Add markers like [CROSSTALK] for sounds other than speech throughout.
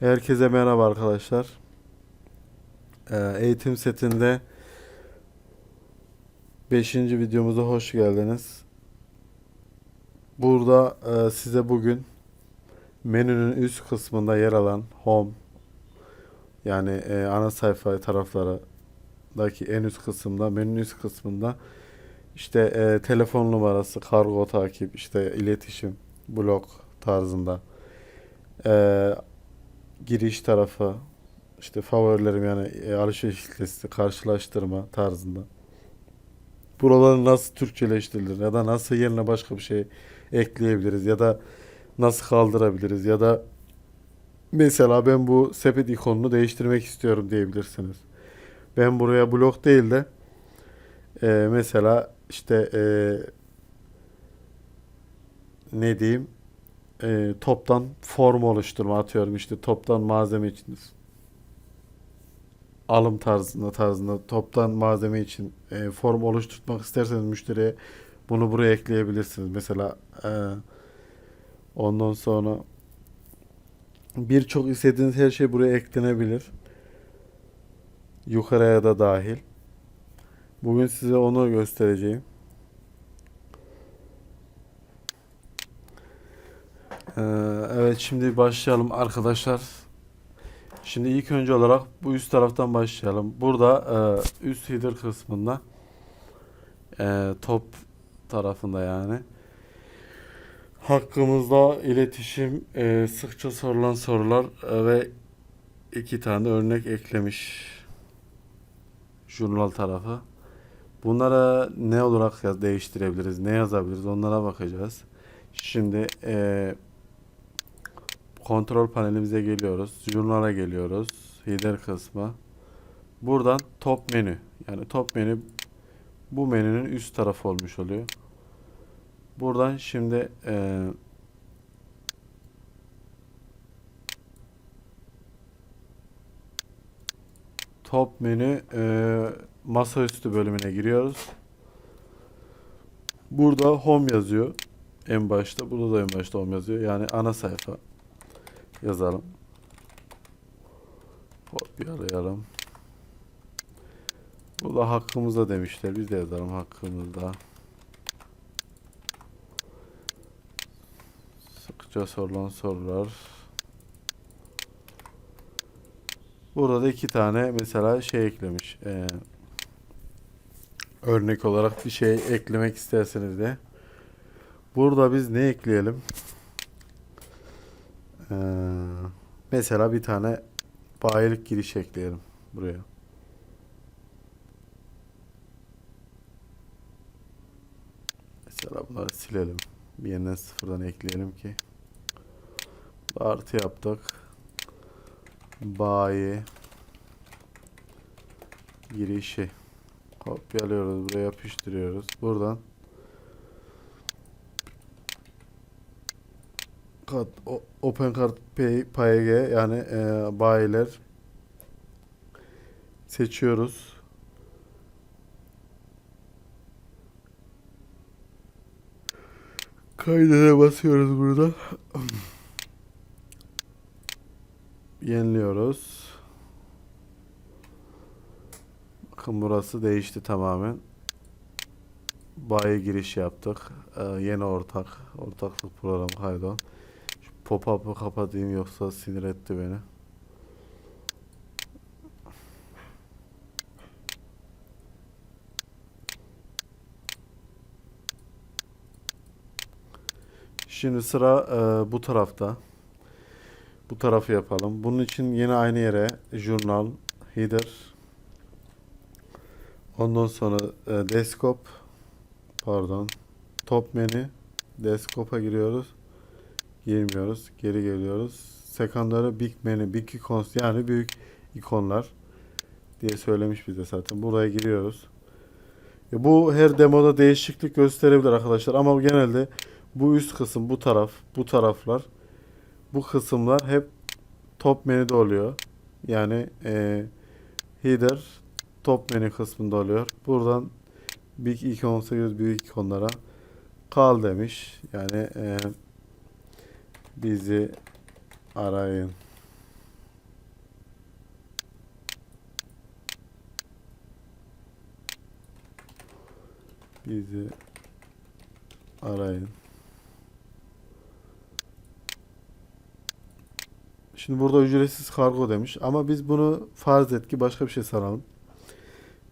Herkese merhaba arkadaşlar. Ee, eğitim setinde 5. videomuza hoş geldiniz. Burada e, size bugün menünün üst kısmında yer alan home yani e, ana sayfa taraflarındaki en üst kısımda menünün üst kısmında işte e, telefon numarası, kargo takip, işte iletişim, blog tarzında e, giriş tarafı, işte favorilerim yani e, alışveriş listesi, karşılaştırma tarzında. Buraları nasıl Türkçeleştirilir ya da nasıl yerine başka bir şey ekleyebiliriz ya da nasıl kaldırabiliriz ya da mesela ben bu sepet ikonunu değiştirmek istiyorum diyebilirsiniz. Ben buraya blok değil de e, mesela işte e, ne diyeyim e, toptan form oluşturma atıyorum işte toptan malzeme için alım tarzında tarzında toptan malzeme için e, form oluşturmak isterseniz müşteriye bunu buraya ekleyebilirsiniz. Mesela e, ondan sonra birçok istediğiniz her şey buraya eklenebilir. Yukarıya da dahil. Bugün size onu göstereceğim. Ee, evet şimdi başlayalım arkadaşlar. Şimdi ilk önce olarak bu üst taraftan başlayalım. Burada e, üst header kısmında e, top tarafında yani hakkımızda iletişim e, sıkça sorulan sorular ve iki tane örnek eklemiş jurnal tarafı. Bunlara ne olarak değiştirebiliriz, ne yazabiliriz onlara bakacağız. Şimdi eee kontrol panelimize geliyoruz. Jurnala geliyoruz. Header kısmı. Buradan top menü. Yani top menü bu menünün üst tarafı olmuş oluyor. Buradan şimdi e, top menü e, masaüstü bölümüne giriyoruz. Burada home yazıyor. En başta. Burada da en başta home yazıyor. Yani ana sayfa yazalım. Kopyalayalım. Bu da hakkımızda demişler. Biz de yazalım hakkımızda. Sıkça sorulan sorular. Burada da iki tane mesela şey eklemiş. Ee, örnek olarak bir şey eklemek isterseniz de. Burada biz ne ekleyelim? Ee, mesela bir tane bayilik giriş ekleyelim buraya. Mesela bunları silelim. Bir yerine sıfırdan ekleyelim ki. Artı yaptık. Bayi girişi kopyalıyoruz buraya yapıştırıyoruz buradan Kat, OpenCard PG yani e, bayiler seçiyoruz. Kaydede basıyoruz burada. Yeniliyoruz. Bakın burası değişti tamamen. Bayi giriş yaptık. Ee, yeni ortak. Ortaklık programı kaydı. Pop-up'ı kapatayım yoksa sinir etti beni. Şimdi sıra e, bu tarafta. Bu tarafı yapalım. Bunun için yine aynı yere jurnal, header. Ondan sonra e, desktop pardon top menü desktop'a giriyoruz girmiyoruz. Geri geliyoruz. Secondary Big Menu, Big Icons yani büyük ikonlar diye söylemiş bize zaten. Buraya giriyoruz. E bu her demoda değişiklik gösterebilir arkadaşlar ama genelde bu üst kısım, bu taraf, bu taraflar bu kısımlar hep top menüde oluyor. Yani e, header top menü kısmında oluyor. Buradan Big 218 büyük ikonlara kal demiş. Yani eee bizi arayın. Bizi arayın. Şimdi burada ücretsiz kargo demiş ama biz bunu farz et ki başka bir şey sanalım.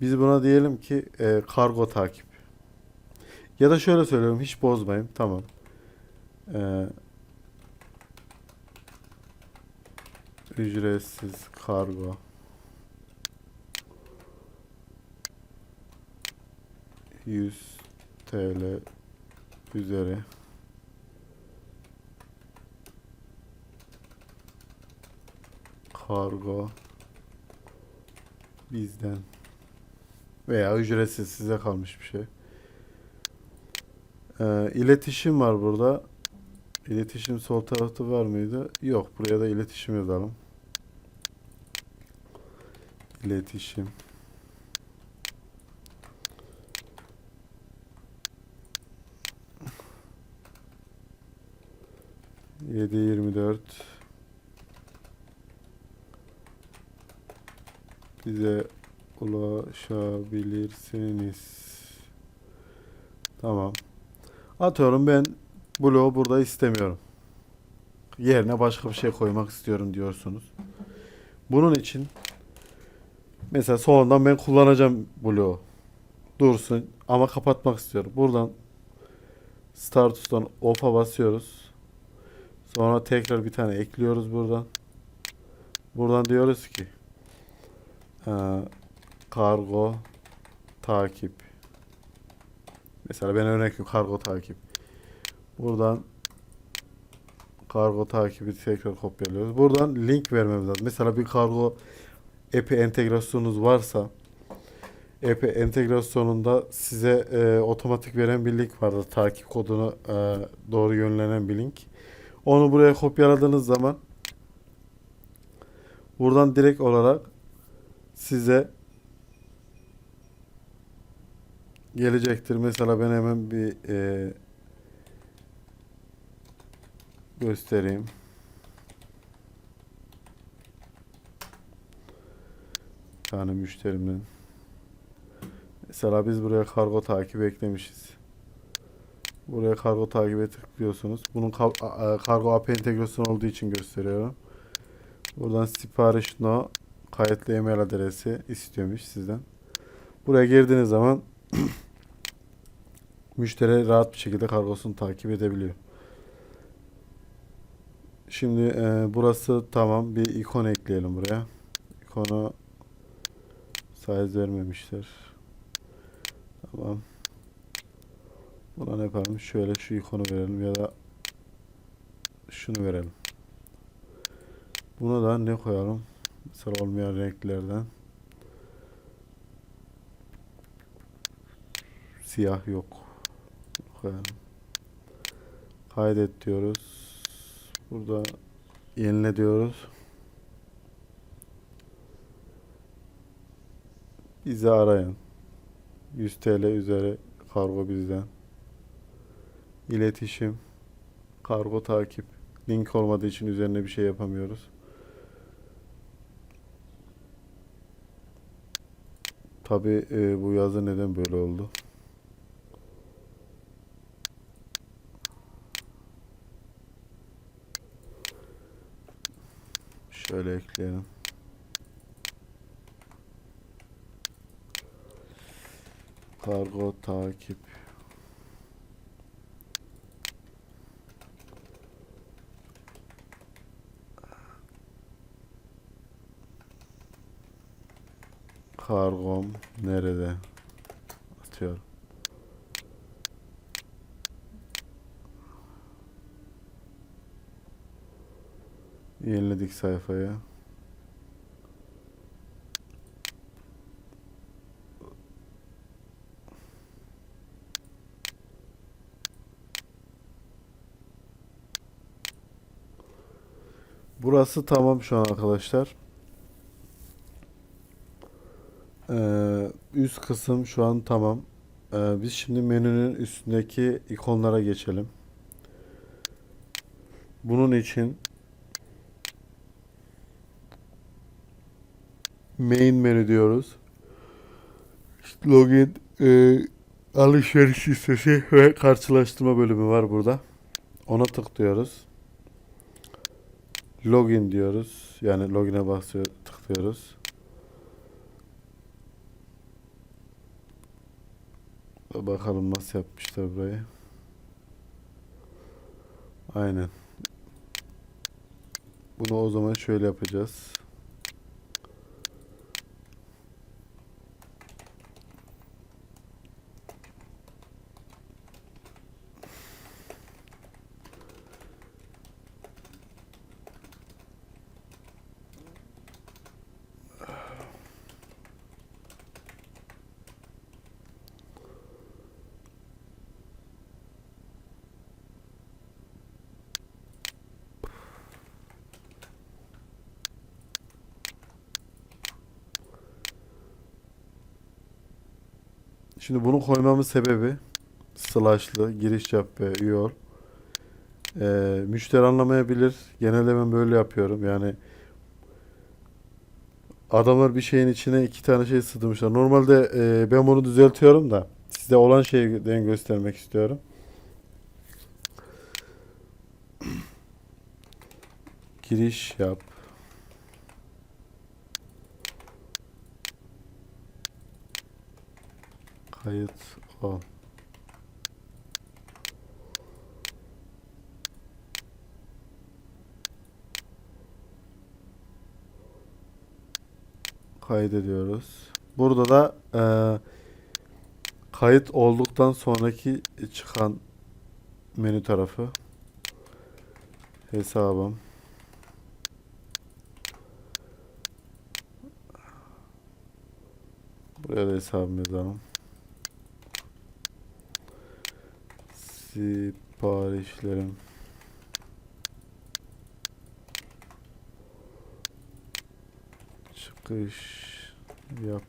Biz buna diyelim ki e, kargo takip. Ya da şöyle söylüyorum hiç bozmayayım tamam. Eee ücretsiz kargo. Yüz TL üzeri. Kargo bizden veya ücretsiz size kalmış bir şey. Ee, iletişim var burada. İletişim sol tarafta var mıydı? Yok. Buraya da iletişim yazalım. İletişim. Yedi yirmi dört. Bize ulaşabilirsiniz. Tamam. Atıyorum ben bloğu burada istemiyorum. Yerine başka bir şey koymak istiyorum diyorsunuz. Bunun için mesela sonradan ben kullanacağım bloğu. Dursun ama kapatmak istiyorum. Buradan status'tan off'a basıyoruz. Sonra tekrar bir tane ekliyoruz buradan. Buradan diyoruz ki ee, kargo takip. Mesela ben örnek kargo takip. Buradan kargo takibi tekrar kopyalıyoruz. Buradan link vermemiz lazım. Mesela bir kargo API entegrasyonunuz varsa API entegrasyonunda size e, otomatik veren bir link vardır. Takip kodunu e, doğru yönlenen bir link. Onu buraya kopyaladığınız zaman buradan direkt olarak size gelecektir. Mesela ben hemen bir e, göstereyim. Tane müşterimden. Mesela biz buraya kargo takibi eklemişiz. Buraya kargo takibe tıklıyorsunuz. Bunun kargo API entegrasyonu olduğu için gösteriyorum. Buradan sipariş no kayıtlı e-mail adresi istiyormuş sizden. Buraya girdiğiniz zaman [CLEARS THROAT] müşteri rahat bir şekilde kargosunu takip edebiliyor. Şimdi e, burası tamam. Bir ikon ekleyelim buraya. İkonu size vermemişler. Tamam. Buna ne yapalım? Şöyle şu ikonu verelim ya da şunu verelim. Buna da ne koyalım? Mesela olmayan renklerden. Siyah yok. Koyalım. Kaydet diyoruz. Burada yenile diyoruz. Bizi arayın. 100 TL üzeri kargo bizden. İletişim. Kargo takip. Link olmadığı için üzerine bir şey yapamıyoruz. Tabi bu yazı neden böyle oldu? Şöyle ekleyelim. Kargo takip. Kargom nerede? Atıyorum. Yeniledik sayfayı. Burası tamam şu an arkadaşlar. Ee, üst kısım şu an tamam. Ee, biz şimdi menünün üstündeki ikonlara geçelim. Bunun için main menü diyoruz. Login e, alışveriş listesi ve karşılaştırma bölümü var burada. Ona tıklıyoruz. Login diyoruz. Yani login'e basıyor, tıklıyoruz. Bakalım nasıl yapmışlar burayı. Aynen. Bunu o zaman şöyle yapacağız. Şimdi bunu koymamın sebebi slash'lı giriş yap ve üye ol. Ee, müşteri anlamayabilir. Genelde ben böyle yapıyorum. Yani adamlar bir şeyin içine iki tane şey sığdırmışlar. Normalde e, ben bunu düzeltiyorum da size olan şeyden göstermek istiyorum. Giriş yap. Kayıt ol. Kaydediyoruz. Burada da e, kayıt olduktan sonraki çıkan menü tarafı hesabım. Buraya da hesabımı yazalım. Siparişlerim. Çıkış yap.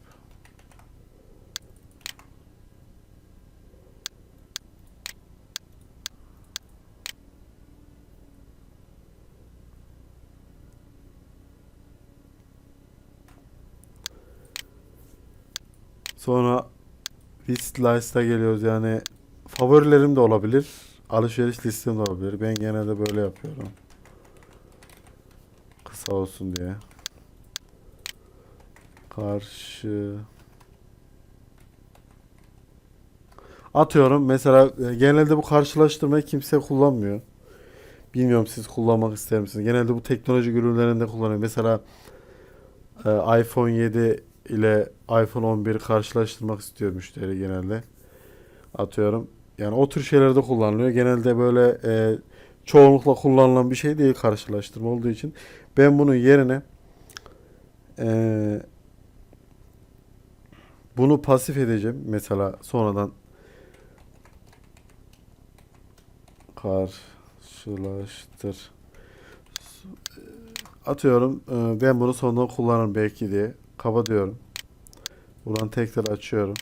Sonra Wishlist'a geliyoruz yani favorilerim de olabilir. Alışveriş listem de olabilir. Ben genelde böyle yapıyorum. Kısa olsun diye. Karşı Atıyorum mesela e, genelde bu karşılaştırmayı kimse kullanmıyor. Bilmiyorum siz kullanmak ister misiniz? Genelde bu teknoloji ürünlerinde kullanıyor. Mesela e, iPhone 7 ile iPhone 11'i karşılaştırmak istiyor müşteri genelde. Atıyorum. Yani o tür şeylerde kullanılıyor. Genelde böyle e, çoğunlukla kullanılan bir şey değil karşılaştırma olduğu için. Ben bunun yerine e, bunu pasif edeceğim. Mesela sonradan karşılaştır. Atıyorum e, ben bunu sonradan kullanırım belki diye. Kapatıyorum. Buradan tekrar açıyorum.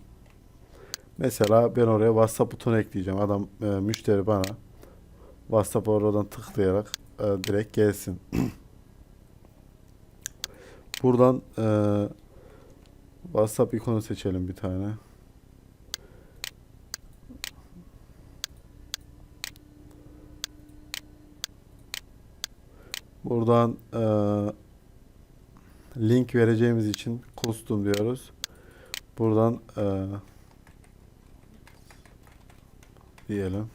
Mesela ben oraya WhatsApp butonu ekleyeceğim. Adam e, müşteri bana WhatsApp oradan tıklayarak e, direkt gelsin. [CLEARS THROAT] Buradan e, WhatsApp ikonu seçelim bir tane. Buradan e, link vereceğimiz için custom diyoruz. Buradan e, diyelim.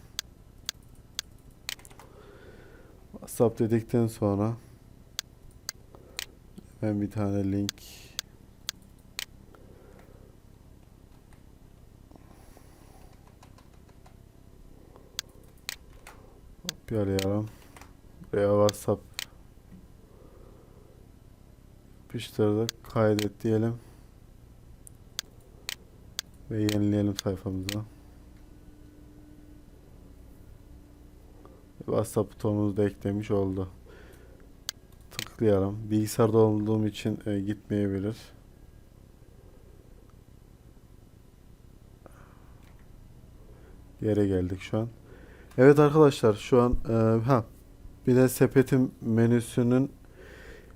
WhatsApp dedikten sonra ben bir tane link yapıyorum. Buraya WhatsApp yapıştırdık. Kaydet diyelim. Ve yenileyelim sayfamızı. WhatsApp butonumuzu da eklemiş oldu. Tıklayalım. Bilgisayarda olduğum için e, gitmeyebilir. Yere geldik şu an. Evet arkadaşlar şu an e, ha bir de sepetim menüsünün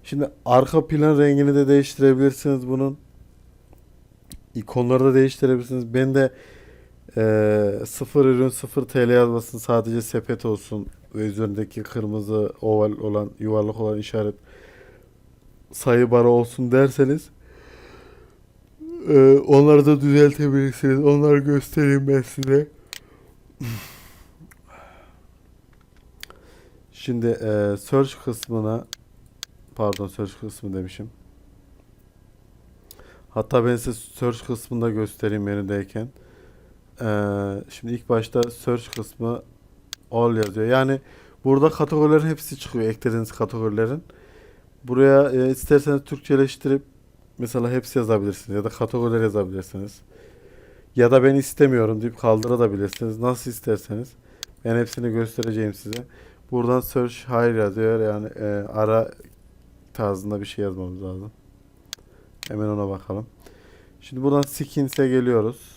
şimdi arka plan rengini de değiştirebilirsiniz bunun. İkonları da değiştirebilirsiniz. Ben de Ee, sıfır ürün 0 TL yazmasın sadece sepet olsun ve üzerindeki kırmızı oval olan yuvarlak olan işaret sayı barı olsun derseniz ee, onları da düzeltebilirsiniz. Onları göstereyim ben size. [LAUGHS] Şimdi e, search kısmına pardon search kısmı demişim. Hatta ben size search kısmında göstereyim menüdeyken. Ee, şimdi ilk başta search kısmı all yazıyor. Yani burada kategorilerin hepsi çıkıyor. Eklediğiniz kategorilerin. Buraya e, isterseniz Türkçeleştirip mesela hepsi yazabilirsiniz ya da kategoriler yazabilirsiniz. Ya da ben istemiyorum deyip kaldırabilirsiniz. Nasıl isterseniz. Ben hepsini göstereceğim size. Buradan search hayır yazıyor. Yani e, ara tarzında bir şey yazmamız lazım. Hemen ona bakalım. Şimdi buradan skins'e geliyoruz.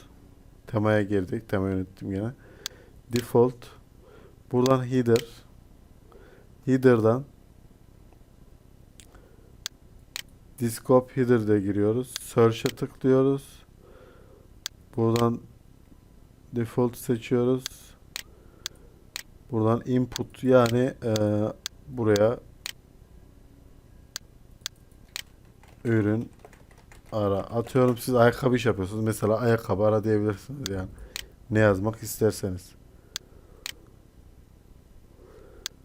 Temaya girdik. Temayı unuttum yine. Default. Buradan header. Header'dan Discope header'de giriyoruz. Search'e tıklıyoruz. Buradan default seçiyoruz. Buradan input yani e, buraya ürün ara atıyorum siz ayakkabı iş yapıyorsunuz. Mesela ayakkabı ara diyebilirsiniz yani. Ne yazmak isterseniz.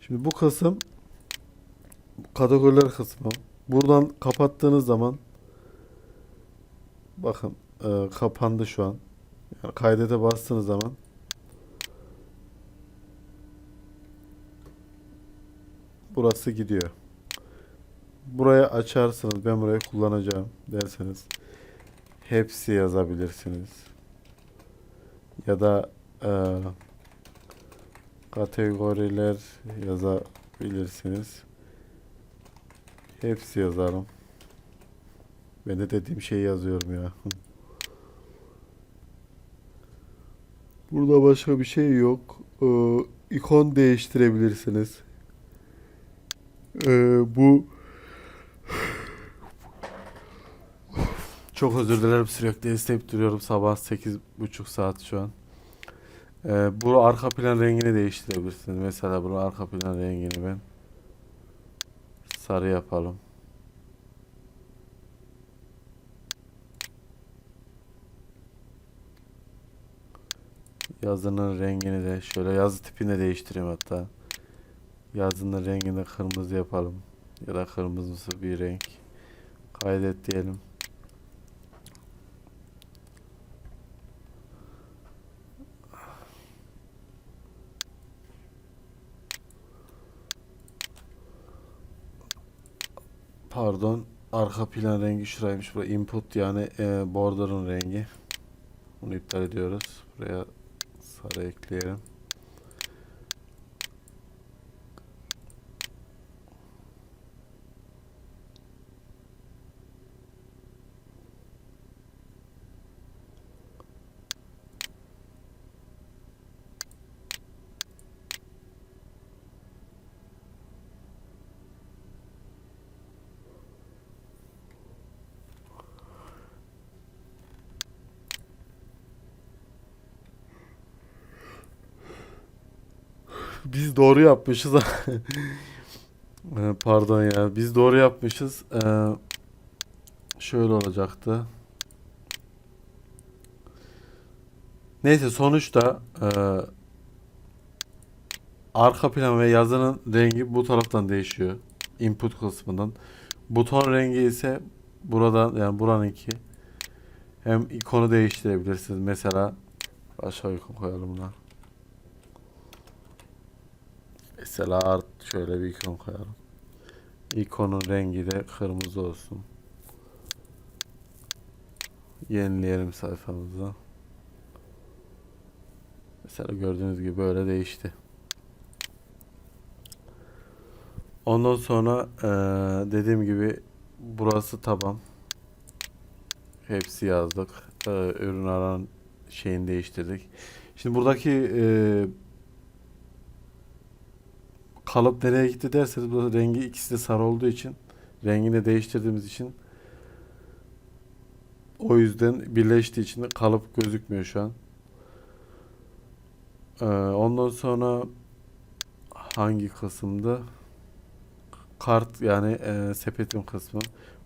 Şimdi bu kısım kategoriler kısmı. Buradan kapattığınız zaman bakın e, kapandı şu an. Yani kaydete bastığınız zaman burası gidiyor. Buraya açarsınız. Ben burayı kullanacağım derseniz hepsi yazabilirsiniz. Ya da e, kategoriler yazabilirsiniz. Hepsi yazarım. Ben de dediğim şeyi yazıyorum ya. [LAUGHS] Burada başka bir şey yok. Ee, ikon değiştirebilirsiniz. Ee, bu çok özür dilerim sürekli isteyip duruyorum sabah 8.30 saat şu an. Ee, bu arka plan rengini değiştirebilirsiniz. Mesela bunun arka plan rengini ben sarı yapalım. Yazının rengini de şöyle yazı tipini de değiştireyim hatta. Yazının rengini kırmızı yapalım. Ya da kırmızısı bir renk. Kaydet diyelim. Pardon. Arka plan rengi şuraymış. Bu input yani e, border'ın rengi. Bunu iptal ediyoruz. Buraya sarı ekleyelim. Doğru yapmışız. [LAUGHS] Ee, Pardon ya. Biz doğru yapmışız. Ee, şöyle olacaktı. Neyse sonuçta e, arka plan ve yazının rengi bu taraftan değişiyor. Input kısmından. Buton rengi ise buradan yani buranınki. Hem ikonu değiştirebilirsiniz. Mesela başka ikon koyalım buna. Art şöyle bir ikon koyalım. İkonun rengi de kırmızı olsun. Yenileyelim sayfamızı. Mesela gördüğünüz gibi böyle değişti. Ondan sonra eee, dediğim gibi burası taban. Hepsi yazdık. Eee, ürün aran şeyini değiştirdik. Şimdi buradaki eee kalıp nereye gitti derseniz bu rengi ikisi de sarı olduğu için rengini değiştirdiğimiz için o yüzden birleştiği için kalıp gözükmüyor şu an. Ee, ondan sonra hangi kısımdı? Kart yani e, sepetim kısmı.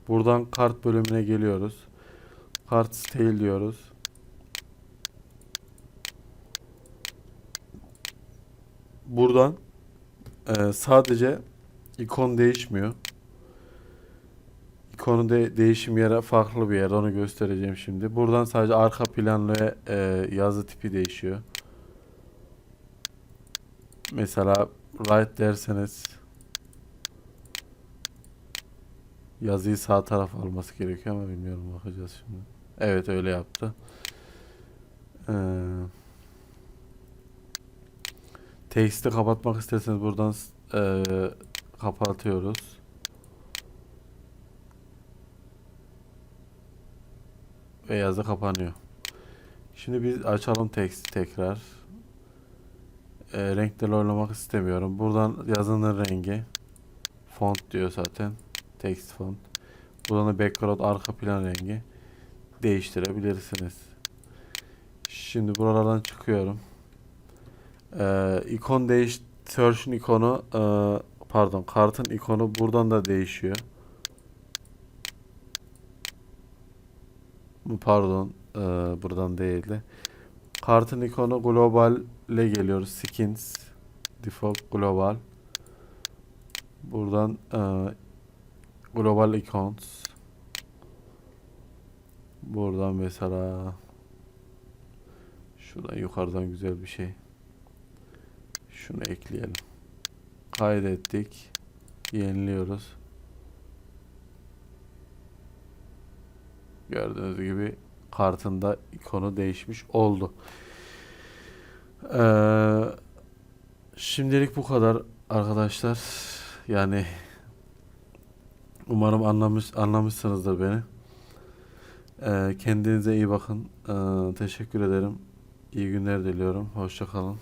Buradan kart bölümüne geliyoruz. Kart style diyoruz. Buradan e, sadece ikon değişmiyor. İkonu de değişim yeri farklı bir yer. Onu göstereceğim şimdi. Buradan sadece arka plan ve e, yazı tipi değişiyor. Mesela right derseniz yazıyı sağ tarafa alması gerekiyor ama bilmiyorum bakacağız şimdi. Evet öyle yaptı. Ee, teksti kapatmak isterseniz buradan e, kapatıyoruz. Ve yazı kapanıyor. Şimdi biz açalım teksti tekrar. E, renkleri oynamak istemiyorum. Buradan yazının rengi. Font diyor zaten. Text font. Buradan da background arka plan rengi. Değiştirebilirsiniz. Şimdi buralardan çıkıyorum. E, ikon değiş search'ün ikonu e, pardon kartın ikonu buradan da değişiyor. Pardon, e, buradan değildi. Kartın ikonu globale geliyoruz. Skins, default global. Buradan e, global icons. Buradan mesela şuradan yukarıdan güzel bir şey. Şunu ekleyelim. Kaydettik. Yeniliyoruz. Gördüğünüz gibi kartında ikonu değişmiş oldu. Ee, şimdilik bu kadar arkadaşlar. Yani umarım anlamış anlamışsınızdır beni. Ee, kendinize iyi bakın. Ee, teşekkür ederim. İyi günler diliyorum. Hoşça kalın.